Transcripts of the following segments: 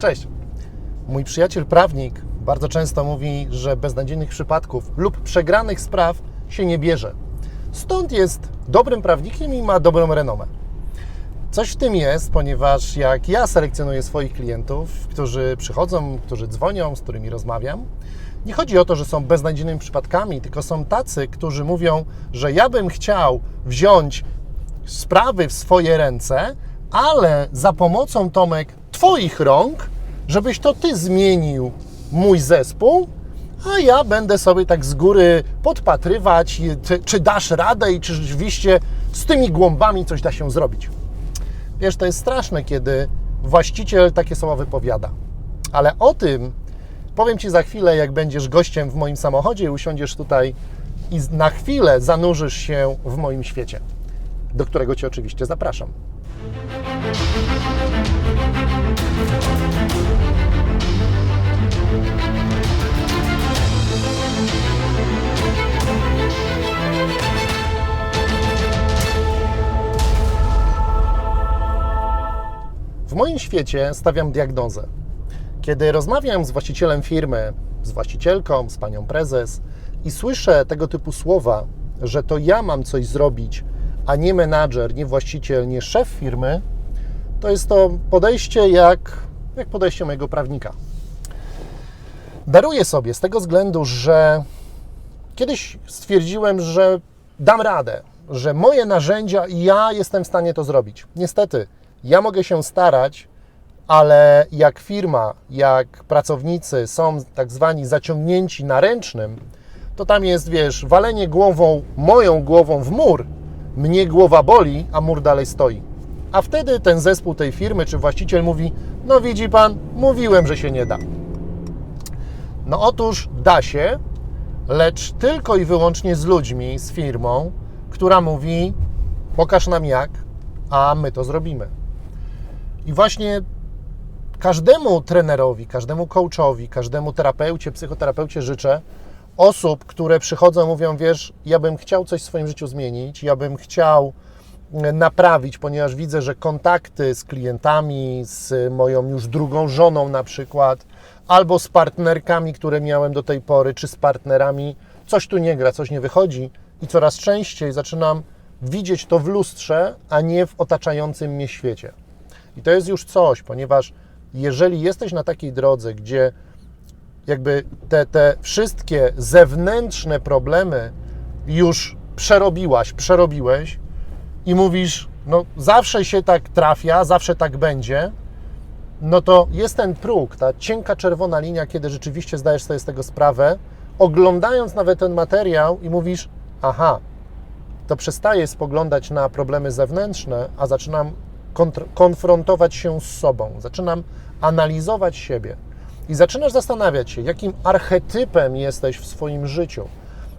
Cześć. Mój przyjaciel prawnik bardzo często mówi, że beznadziejnych przypadków lub przegranych spraw się nie bierze. Stąd jest dobrym prawnikiem i ma dobrą renomę. Coś w tym jest, ponieważ jak ja selekcjonuję swoich klientów, którzy przychodzą, którzy dzwonią, z którymi rozmawiam, nie chodzi o to, że są beznadziejnymi przypadkami, tylko są tacy, którzy mówią, że ja bym chciał wziąć sprawy w swoje ręce, ale za pomocą Tomek Twoich rąk, żebyś to Ty zmienił mój zespół, a ja będę sobie tak z góry podpatrywać, czy, dasz radę i czy rzeczywiście z tymi głąbami coś da się zrobić. Wiesz, to jest straszne, kiedy właściciel takie słowa wypowiada. Ale o tym powiem Ci za chwilę, jak będziesz gościem w moim samochodzie i usiądziesz tutaj i na chwilę zanurzysz się w moim świecie, do którego Cię oczywiście zapraszam. W moim świecie stawiam diagnozę. Kiedy rozmawiam z właścicielem firmy, z właścicielką, z panią prezes i słyszę tego typu słowa, że to ja mam coś zrobić, a nie menadżer, nie właściciel, nie szef firmy, to jest to podejście jak, jak podejście mojego prawnika. Daruję sobie z tego względu, że kiedyś stwierdziłem, że dam radę, że moje narzędzia i ja jestem w stanie to zrobić. Niestety, ja mogę się starać, ale jak firma, jak pracownicy są tak zwani zaciągnięci na ręcznym, to tam jest, wiesz, walenie głową, moją głową w mur, mnie głowa boli, a mur dalej stoi. A wtedy ten zespół tej firmy czy właściciel mówi: No widzi pan, mówiłem, że się nie da. No otóż da się, lecz tylko i wyłącznie z ludźmi, z firmą, która mówi: Pokaż nam jak, a my to zrobimy. I właśnie każdemu trenerowi, każdemu coachowi, każdemu terapeucie, psychoterapeucie życzę osób, które przychodzą, mówią: Wiesz, ja bym chciał coś w swoim życiu zmienić, ja bym chciał naprawić, ponieważ widzę, że kontakty z klientami, z moją już drugą żoną na przykład, albo z partnerkami, które miałem do tej pory, czy z partnerami, coś tu nie gra, coś nie wychodzi i coraz częściej zaczynam widzieć to w lustrze, a nie w otaczającym mnie świecie. I to jest już coś, ponieważ jeżeli jesteś na takiej drodze, gdzie jakby te, te wszystkie zewnętrzne problemy już przerobiłaś, przerobiłeś i mówisz, no zawsze się tak trafia, zawsze tak będzie, no to jest ten próg, ta cienka czerwona linia, kiedy rzeczywiście zdajesz sobie z tego sprawę, oglądając nawet ten materiał i mówisz, aha, to przestaję spoglądać na problemy zewnętrzne, a zaczynam konfrontować się z sobą, zaczynam analizować siebie i zaczynasz zastanawiać się, jakim archetypem jesteś w swoim życiu,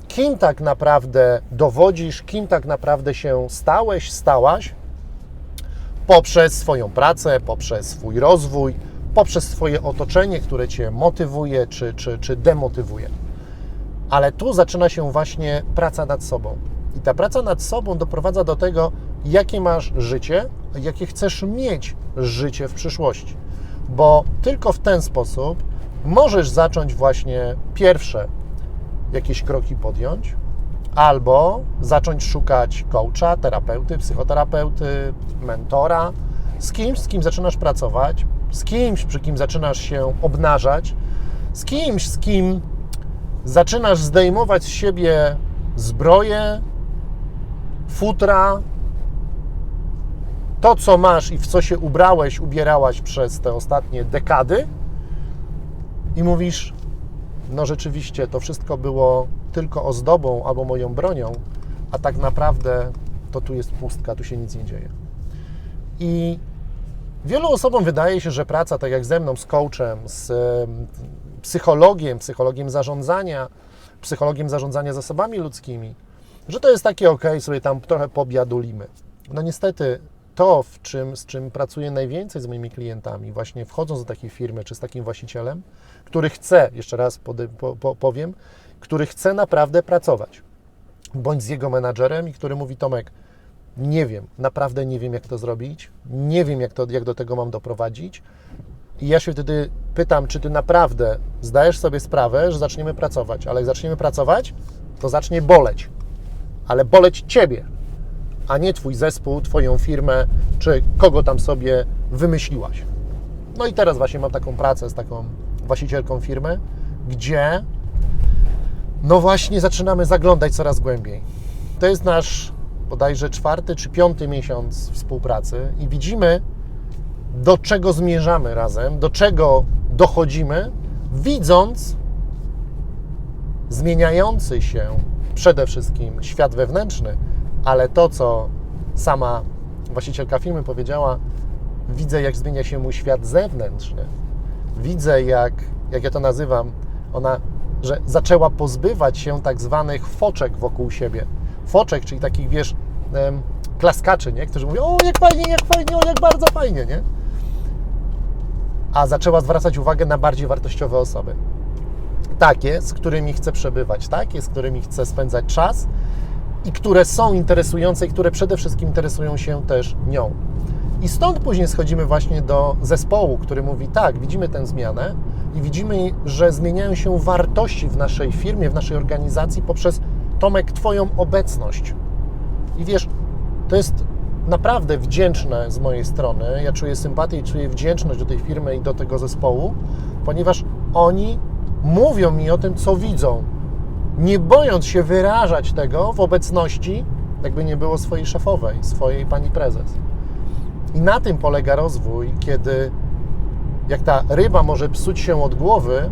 kim tak naprawdę dowodzisz, kim tak naprawdę się stałeś, stałaś poprzez swoją pracę, poprzez swój rozwój, poprzez swoje otoczenie, które cię motywuje czy, czy, czy demotywuje. Ale tu zaczyna się właśnie praca nad sobą. I ta praca nad sobą doprowadza do tego, jakie masz życie, jakie chcesz mieć życie w przyszłości. Bo tylko w ten sposób możesz zacząć właśnie pierwsze jakieś kroki podjąć, albo zacząć szukać coacha, terapeuty, psychoterapeuty, mentora, z kimś, z kim zaczynasz pracować, z kimś, przy kim zaczynasz się obnażać, z kimś, z kim zaczynasz zdejmować z siebie zbroję, futra, to, co masz i w co się ubrałeś, ubierałaś przez te ostatnie dekady, i mówisz: No, rzeczywiście, to wszystko było tylko ozdobą albo moją bronią, a tak naprawdę to tu jest pustka, tu się nic nie dzieje. I wielu osobom wydaje się, że praca, tak jak ze mną, z coachem, z psychologiem, psychologiem zarządzania, psychologiem zarządzania zasobami ludzkimi, że to jest takie ok, sobie tam trochę pobiadulimy. No niestety to, w czym, z czym pracuję najwięcej z moimi klientami, właśnie wchodząc do takiej firmy czy z takim właścicielem, który chce, jeszcze raz po, po, powiem, który chce naprawdę pracować, bądź z jego menadżerem i który mówi: Tomek, nie wiem, naprawdę nie wiem, jak to zrobić, nie wiem, jak, to, jak do tego mam doprowadzić. I ja się wtedy pytam, czy ty naprawdę zdajesz sobie sprawę, że zaczniemy pracować, ale jak zaczniemy pracować, to zacznie boleć. Ale boleć ciebie, a nie twój zespół, twoją firmę, czy kogo tam sobie wymyśliłaś. No i teraz właśnie mam taką pracę z taką właścicielką firmy, gdzie no właśnie zaczynamy zaglądać coraz głębiej. To jest nasz bodajże czwarty czy piąty miesiąc współpracy i widzimy, do czego zmierzamy razem, do czego dochodzimy, widząc zmieniający się przede wszystkim świat wewnętrzny, ale to, co sama właścicielka firmy powiedziała, widzę, jak zmienia się mój świat zewnętrzny. Widzę, jak, jak ja to nazywam, ona, że zaczęła pozbywać się tak zwanych foczek wokół siebie. Foczek, czyli takich, wiesz, klaskaczy, nie? którzy mówią, o, jak fajnie, jak fajnie, o, jak bardzo fajnie, nie? A zaczęła zwracać uwagę na bardziej wartościowe osoby. Takie, z którymi chce przebywać, takie, z którymi chce spędzać czas i które są interesujące i które przede wszystkim interesują się też nią. I stąd później schodzimy właśnie do zespołu, który mówi: tak, widzimy tę zmianę i widzimy, że zmieniają się wartości w naszej firmie, w naszej organizacji poprzez Tomek, Twoją obecność. I wiesz, to jest naprawdę wdzięczne z mojej strony. Ja czuję sympatię i czuję wdzięczność do tej firmy i do tego zespołu, ponieważ oni mówią mi o tym, co widzą, nie bojąc się wyrażać tego w obecności, jakby nie było swojej szefowej, swojej pani prezes. I na tym polega rozwój, kiedy jak ta ryba może psuć się od głowy,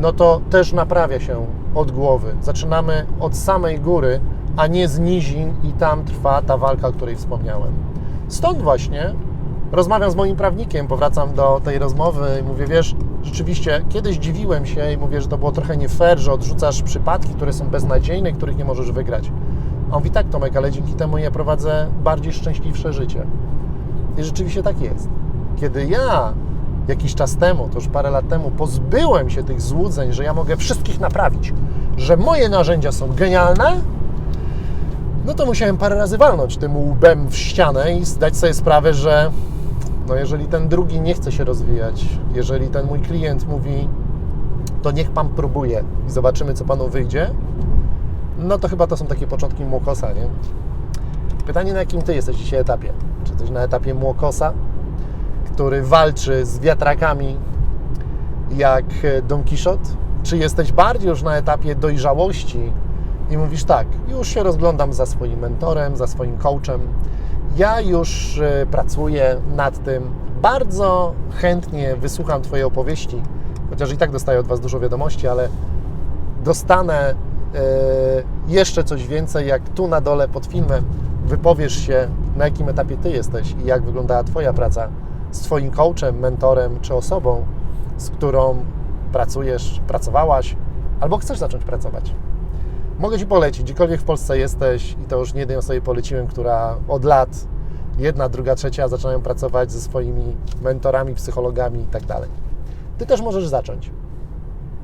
no to też naprawia się od głowy. Zaczynamy od samej góry, a nie z nizin i tam trwa ta walka, o której wspomniałem. Stąd właśnie rozmawiam z moim prawnikiem, powracam do tej rozmowy i mówię, wiesz, rzeczywiście kiedyś dziwiłem się i mówię, że to było trochę nie fair, że odrzucasz przypadki, które są beznadziejne, których nie możesz wygrać. A on mówi, tak Tomek, ale dzięki temu ja prowadzę bardziej szczęśliwsze życie. I rzeczywiście tak jest. Kiedy ja jakiś czas temu, to już parę lat temu, pozbyłem się tych złudzeń, że ja mogę wszystkich naprawić, że moje narzędzia są genialne, no to musiałem parę razy walnąć tym łbem w ścianę i zdać sobie sprawę, że no jeżeli ten drugi nie chce się rozwijać, jeżeli ten mój klient mówi, to niech pan próbuje i zobaczymy, co panu wyjdzie, no to chyba to są takie początki młokosa, nie? Pytanie, na jakim ty jesteś dzisiaj etapie? Czy jesteś na etapie młokosa, który walczy z wiatrakami jak Don Quixote? Czy jesteś bardziej już na etapie dojrzałości i mówisz tak, już się rozglądam za swoim mentorem, za swoim coachem, ja już e, pracuję nad tym, bardzo chętnie wysłucham Twojej opowieści, chociaż i tak dostaję od Was dużo wiadomości, ale dostanę e, jeszcze coś więcej, jak tu na dole pod filmem wypowiesz się, na jakim etapie Ty jesteś i jak wyglądała Twoja praca z Twoim coachem, mentorem czy osobą, z którą pracujesz, pracowałaś albo chcesz zacząć pracować. Mogę Ci polecić, gdziekolwiek w Polsce jesteś i to już nie jednej osobie poleciłem, która od lat, jedna, druga, trzecia zaczynają pracować ze swoimi mentorami, psychologami i tak dalej. Ty też możesz zacząć.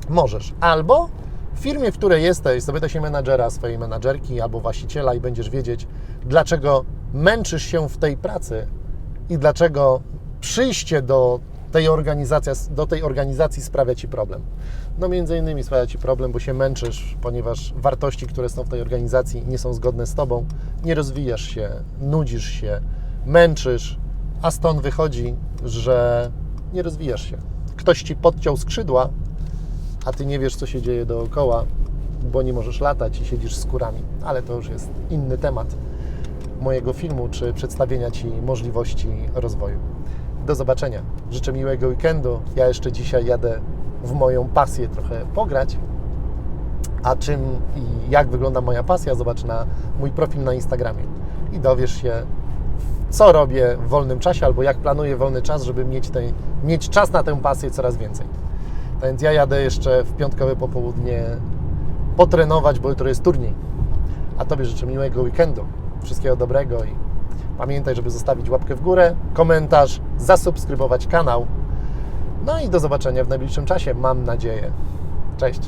Możesz. Albo w firmie, w której jesteś, zapytaj się menadżera, swojej menadżerki albo właściciela i będziesz wiedzieć, dlaczego męczysz się w tej pracy i dlaczego przyjście do tej organizacji, do tej organizacji sprawia Ci problem. No między innymi sprawia Ci problem, bo się męczysz, ponieważ wartości, które są w tej organizacji nie są zgodne z Tobą, nie rozwijasz się, nudzisz się, męczysz, a stąd wychodzi, że nie rozwijasz się. Ktoś Ci podciął skrzydła, a Ty nie wiesz, co się dzieje dookoła, bo nie możesz latać i siedzisz z kurami. Ale to już jest inny temat mojego filmu, czy przedstawienia Ci możliwości rozwoju. Do zobaczenia. Życzę miłego weekendu. Ja jeszcze dzisiaj jadę w moją pasję trochę pograć. A czym i jak wygląda moja pasja, zobacz na mój profil na Instagramie i dowiesz się, co robię w wolnym czasie albo jak planuję wolny czas, żeby mieć, tej, mieć czas na tę pasję coraz więcej. Tak więc ja jadę jeszcze w piątkowe popołudnie potrenować, bo jutro jest turniej. A Tobie życzę miłego weekendu. Wszystkiego dobrego i pamiętaj, żeby zostawić łapkę w górę, komentarz, zasubskrybować kanał. No i do zobaczenia w najbliższym czasie, mam nadzieję. Cześć.